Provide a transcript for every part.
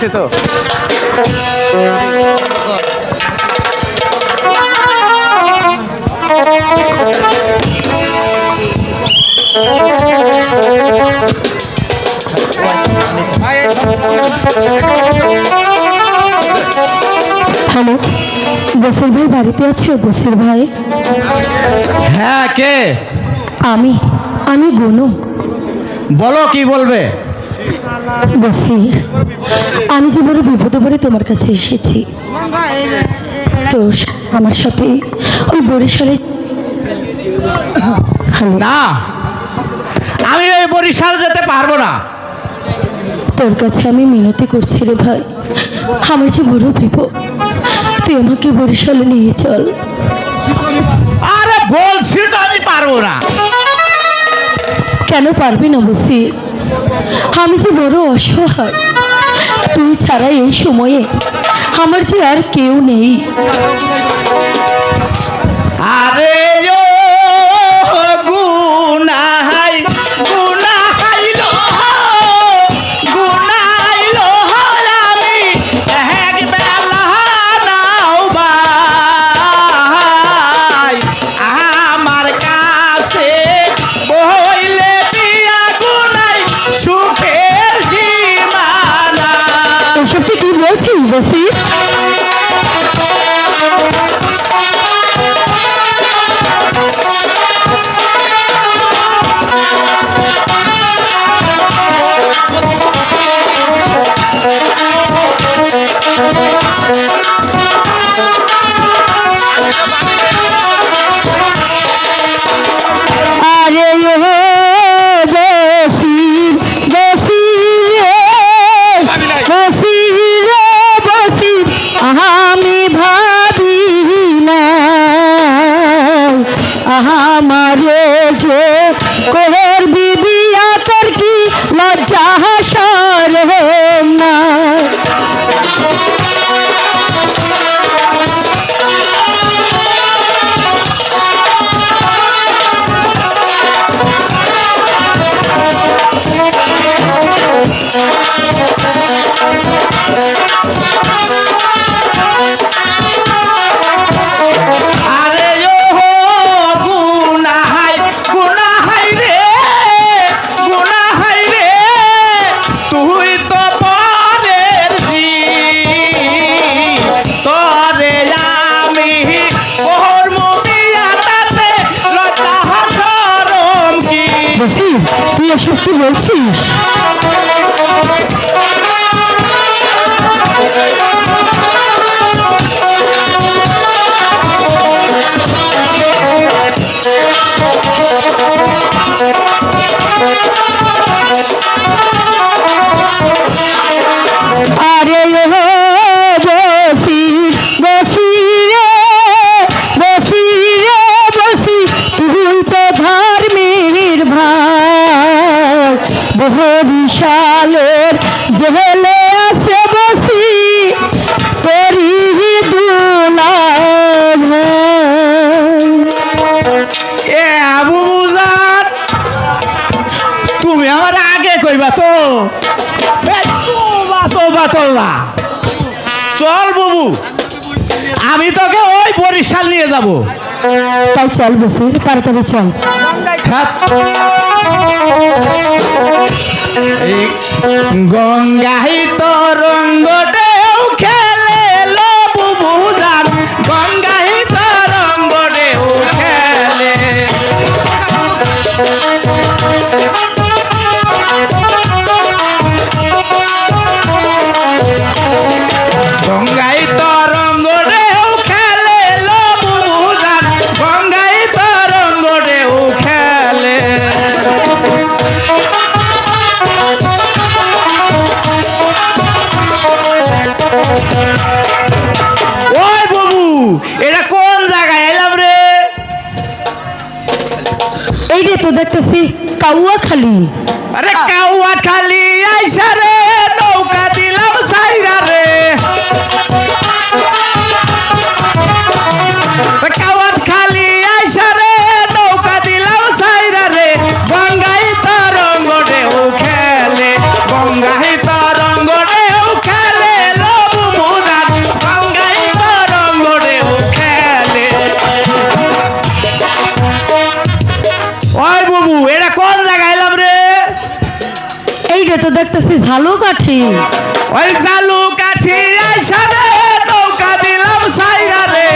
আছে তো? হ্যালো বসির ভাই বাড়িতে আছে? বসির ভাই? হ্যাঁ কে? আমি আমি গুনু। বলো কি বলবে? বসির আমি যে বড় বিপদে পড়ে তোমার কাছে এসেছি তো আমার সাথে ওই বরিশালে না আমি এই বরিশাল যেতে পারব না। তোর কাছে আমি মিনতি করছি রে ভাই। আমার যে বড় বিপদ তুই আমাকে বরিশালে নিয়ে চল। আরে বলছি তো আমি পারব না। কেন পারবি না বসির আমি যে বড় অসহায় তুই ছাড়া এই সময়ে আমার যে আর কেউ নেই। তুই এসব কি বলছিস বরিশালের জেলে আছে বসি মুজান তুমি আমার আগে কইবা তো। তোবা চল বাবু, আমি তোকে ওই বরিশাল নিয়ে যাব। তাই চল বেশি তাড়াতাড়ি চল। গঙ্গাই তরঙ্গ এই রে তো দেখতেছি কাউয়া খালি আরে কাউয়া খালি আইসা রে, নৌকা দিলাম সাইরা রে। দেখতেছি ঝালু কাঠি। ওই ঝালু কাঠি আইসা রে নৌকা দিলাম সাইরা রে।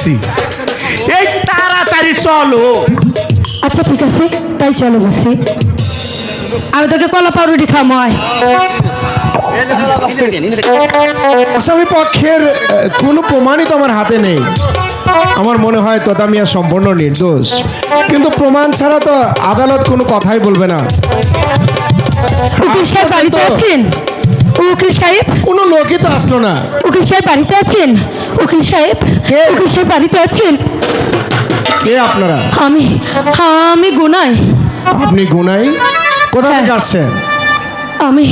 বলছি এই তাড়াতাড়ি চলো। আচ্ছা ঠিক আছে তাই চলো বসি। আমি তোকে কলা পাউরুটি খামাই আসামি পক্ষের কোনো প্রমাণই তো আমার হাতে নেই। আমার মনে হয় তোতামিয়া সম্পূর্ণ নির্দোষ। কিন্তু প্রমাণ ছাড়া তো আদালত কোনো কথাই বলবে না। উকিল সাহেব? কোনো লোকই তো আসলো না। উকিল সাহেব বাড়িতে আছেন? উকিল সাহেব? কে? উকিল সাহেব বাড়িতে আছেন? কে আপনারা? আমি আমি গুনাই। আপনি গুনাই? কোথা থেকে আসছেন? আমি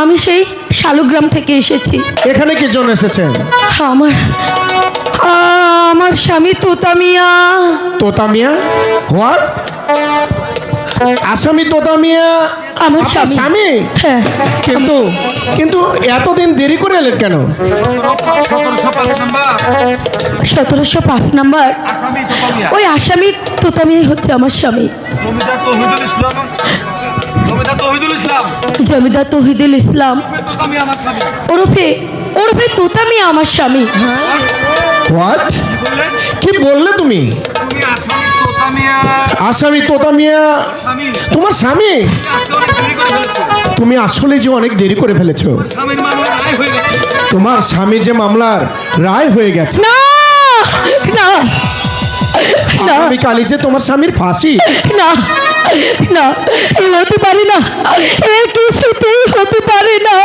আমি সেই শালুগ্রাম থেকে এসেছি। এখানে কি জন্য এসেছেন? আমার আমার স্বামী তোতামিয়া তোতামিয়া হোয়াট আসামি তোতামিয়া আমার স্বামী। স্বামী? হ্যাঁ। কিন্তু কিন্তু এতদিন দেরি করে এলেন কেন? সতেরোশো পাঁচ নাম্বার। ওই আসামি তোতামিয়াই হচ্ছে আমার স্বামী। জমিদার তহিদুল ইসলাম। জমিদার তহিদুল ইসলাম। জমিদার তহিদুল ইসলাম। তো আমি আমার স্বামী। ওরফে ওরফে তোতামিয়া আমার স্বামী। কি বললে? তুমি? তুমি আসামি তোতামিয়া স্বামী। তোমার স্বামী? তুমি আসলে যে অনেক দেরি করে ফেলেছো। হয়ে তোমার স্বামীর যে মামলার রায় হয়ে গেছে। না! না! না! আমি কালি যে তোমার স্বামীর ফাঁসি। না! না! এ হতে পারে না। এ কিছুতেই হতে পারে না।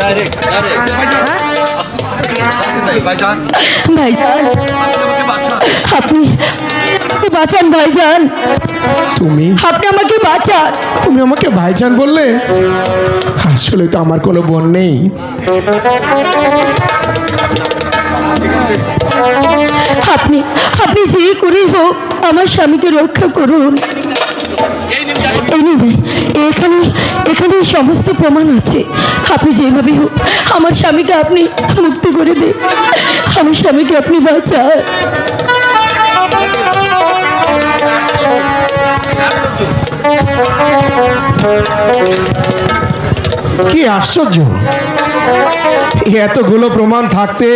ডাইরেক্ট ডাইরেক্ট ভাইজান ভাইজান আপনি আপনি বাঁচান ভাইজান তুমি? আপনি আমাকে বাঁচান। তুমি আমাকে ভাইজান বললে? আসলে তো আমার কোনো বোন নেই। আপনি আপনি যে করেই হোক আমার স্বামীকে রক্ষা করুন। এখানে এখানে সমস্ত প্রমাণ আছে। আপনি যেভাবে হোক আমার স্বামীকে আপনি মুক্তি করে দিন। আমার স্বামীকে আপনি বাঁচান। কি আশ্চর্য? এতগুলো প্রমাণ থাকতে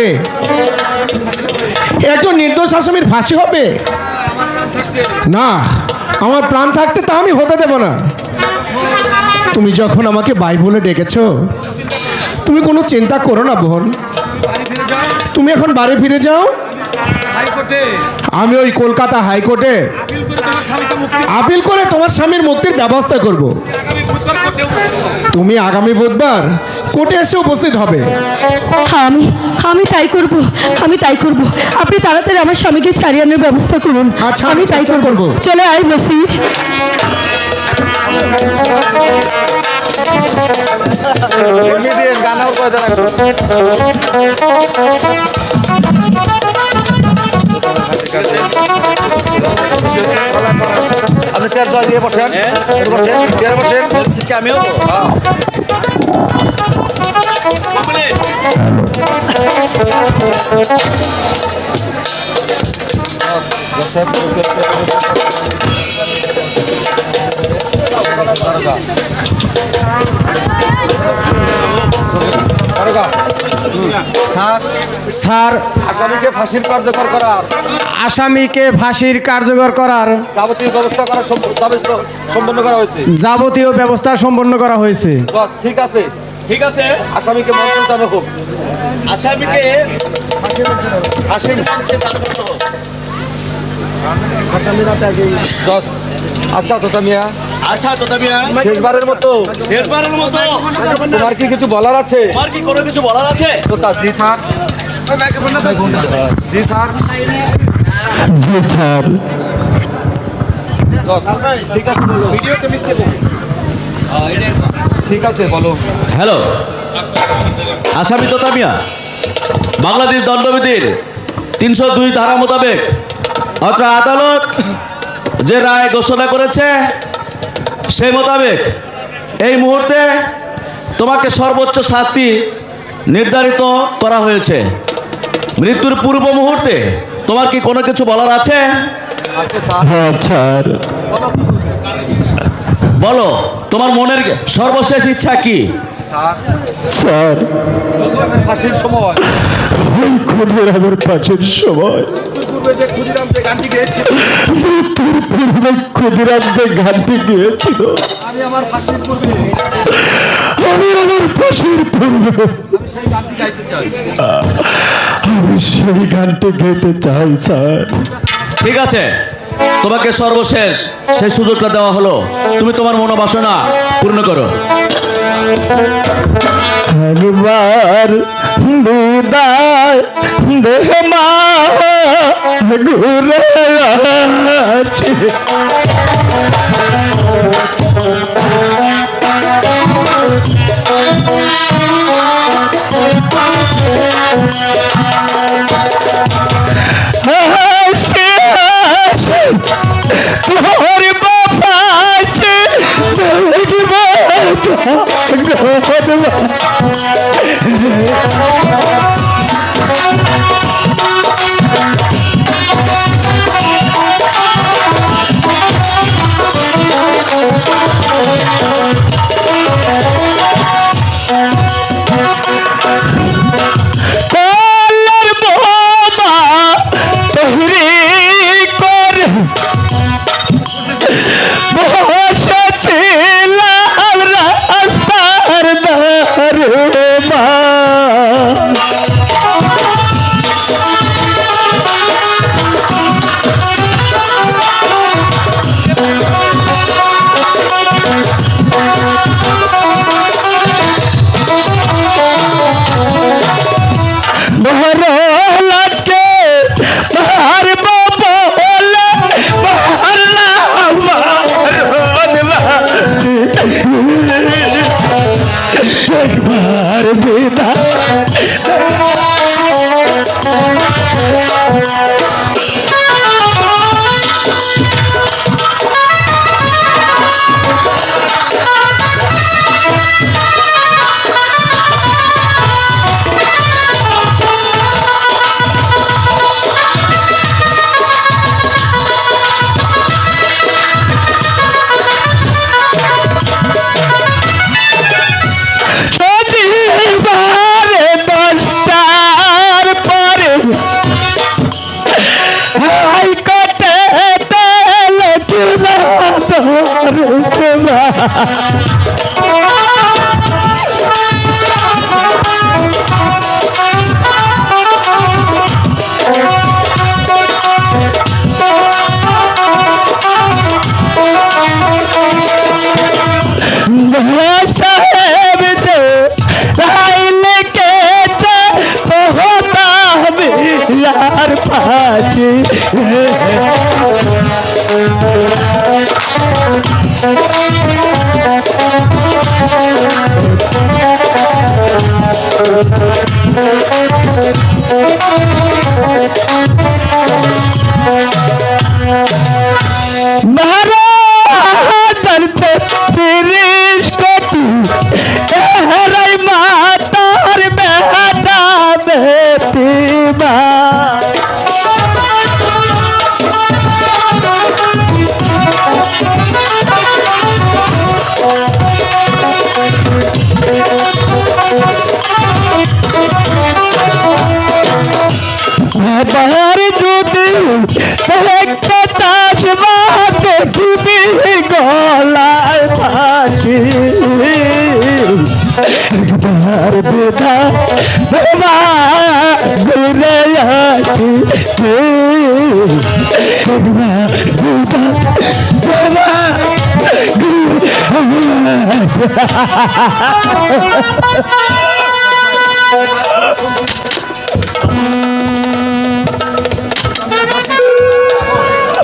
একজন নির্দোষ আসামির ফাঁসি হবে? না আমার প্রাণ থাকতে তা আমি হতে দেব না। তুমি যখন আমাকে বাই বলে ডেকেছ তুমি কোনো চিন্তা করো না বোন। তুমি এখন বাড়ি ফিরে যাও। আমি ওই কলকাতা হাইকোর্টে আপিল করে তোমার স্বামীর মুক্তি মুক্তির ব্যবস্থা করব। তুমি আগামী বুধবার কোর্টে এসে উপস্থিত হবে। আমি আমি তাই করব আমি তাই করব। আপনি তাড়াতাড়ি আমার স্বামীকে ছাড়িয়ে আনার ব্যবস্থা করুন। আচ্ছা, আমি তাই করব। চলে আয় বসি। আপনি চেয়ার দিয়ে বসেন। বসেন চেয়ার বসেন। আমিও। স্যার আসামিকে ফাঁসির কার্যকর করার। আসামিকে ফাঁসির কার্যকর করার যাবতীয় ব্যবস্থা করা সম্পন্ন করা হয়েছে। যাবতীয় ব্যবস্থা সম্পন্ন করা হয়েছে। ঠিক আছে। ঠিক আছে? আসামিকে মন্ত্রণ জানো খুব। আসামিকে আসামি আচ্ছা তোতা মিয়া। আচ্ছা তোতা মিয়া। শেষবারের মতো। শেষবারের মতো। তোমার কি কিছু বলার আছে? তোমার কি কোনো কিছু বলার আছে? তোতা জি স্যার। জি স্যার। জি স্যার। ঠিক আছে ভিডিওতে মিস্টেক ঠিক আছে বলো। হ্যালো। আসামি তোতা মিয়া বাংলাদেশ দণ্ডবিধির তিনশো দুই ধারা মোতাবেক অত্র আদালত যে রায় ঘোষণা করেছে সেই মোতাবেক এই মুহূর্তে তোমাকে সর্বোচ্চ শাস্তি নির্ধারিত করা হয়েছে। মৃত্যুর পূর্ব মুহূর্তে তোমার কি কোনো কিছু বলার আছে? হ্যাঁ বলো। তোমার মনের সর্বশেষ ইচ্ছা কি? স্যার ফাঁসির সময়। মৃত্যুর পূর্বে ক্ষুদিরাম যে গানটি গিয়েছিল। আমি আমার ফাঁসির পূর্বে। আমি আমার পাশের পূর্বে। আমি সেই গানটি গাইতে চাই। আমি সেই গানটি গেতে চাই স্যার। ঠিক আছে। তোমাকে সর্বশেষ সেই সুযোগটা দেওয়া হলো। তুমি তোমার মনোবাসনা পূর্ণ করো। একবার বিদায় মা তোর বাবা।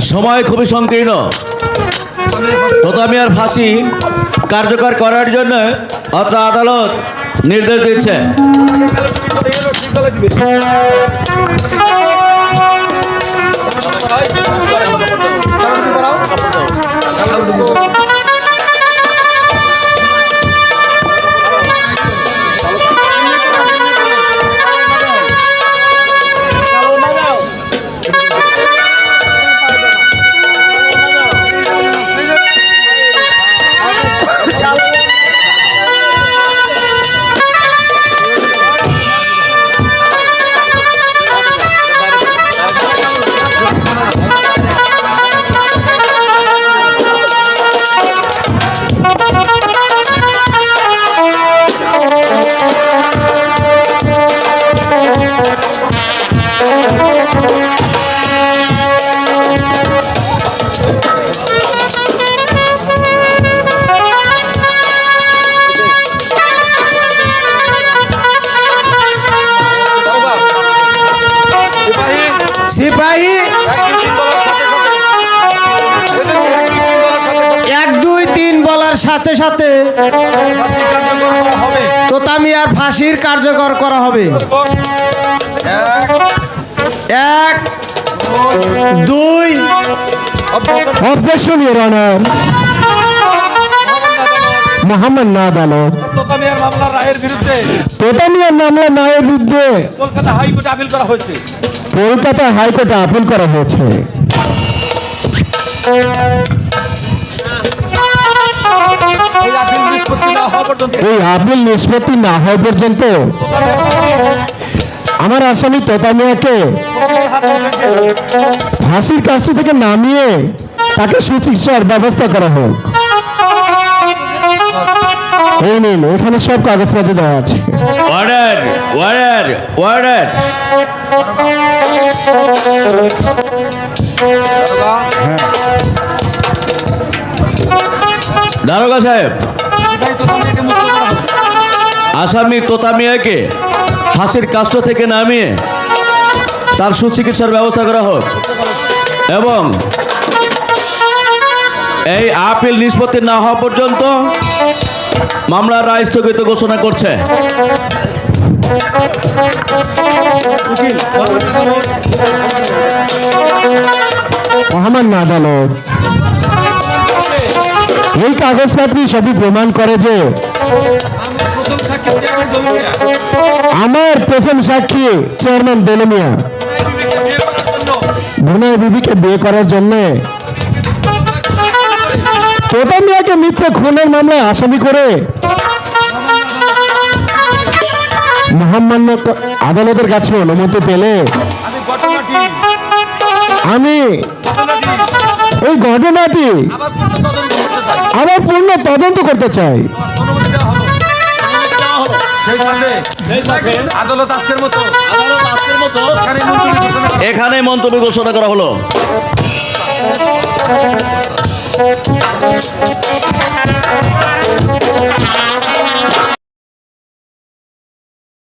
সময় খুবই সংকীর্ণ। তথামি আর ফাঁসি কার্যকর করার জন্য অত্র আদালত নির্দেশ দিচ্ছে সাথে সাথে তোতামিয়ার ফাঁসির কার্যকর করা হবে। এক দুই। অবজেকশন ইউর অনার মোহাম্মদ না আদালত তোতামিয়ার মামলার রায়ের বিরুদ্ধে তোতামিয়ার মামলা নায়ের বিরুদ্ধে কলকাতা হাইকোর্টে আপিল করা হয়েছে। কলকাতা হাইকোর্টে আপিল করা হয়েছে। এই আপিল নিষ্পত্তি না হওয়া পর্যন্ত আমার আসামি তোতামিয়াকে ফাঁসির কাজটি থেকে নামিয়ে তাকে সুচিকিৎসার ব্যবস্থা করা হোক। এই নিন এখানে সব কাগজপাতি দেওয়া আছে। অর্ডার অর্ডার অর্ডার দারোগা সাহেব। আসামি তোতামিয়াকে ফাঁসির কাষ্ট থেকে নামিয়ে তার সুচিকিৎসার ব্যবস্থা করা হোক। এবং এই আপিল নিষ্পত্তি না হওয়া পর্যন্ত মামলার রায় স্থগিত ঘোষণা করছে। মহামান আদালত। এই কাগজপত্রই সবই প্রমাণ করে যে আমার প্রথম সাক্ষী চেয়ারম্যান জন্য ভুনাই বিবিকে বিয়ে করার জন্য তোতামিয়াকে মিথ্যে খুনের মামলায় আসামি করে মহামান্য আদালতের কাছে অনুমতি পেলে আমি ওই ঘটনাটি আবার পূর্ণ তদন্ত করতে চাই এখানে মন্তব্য ঘোষণা করা হলো হলো।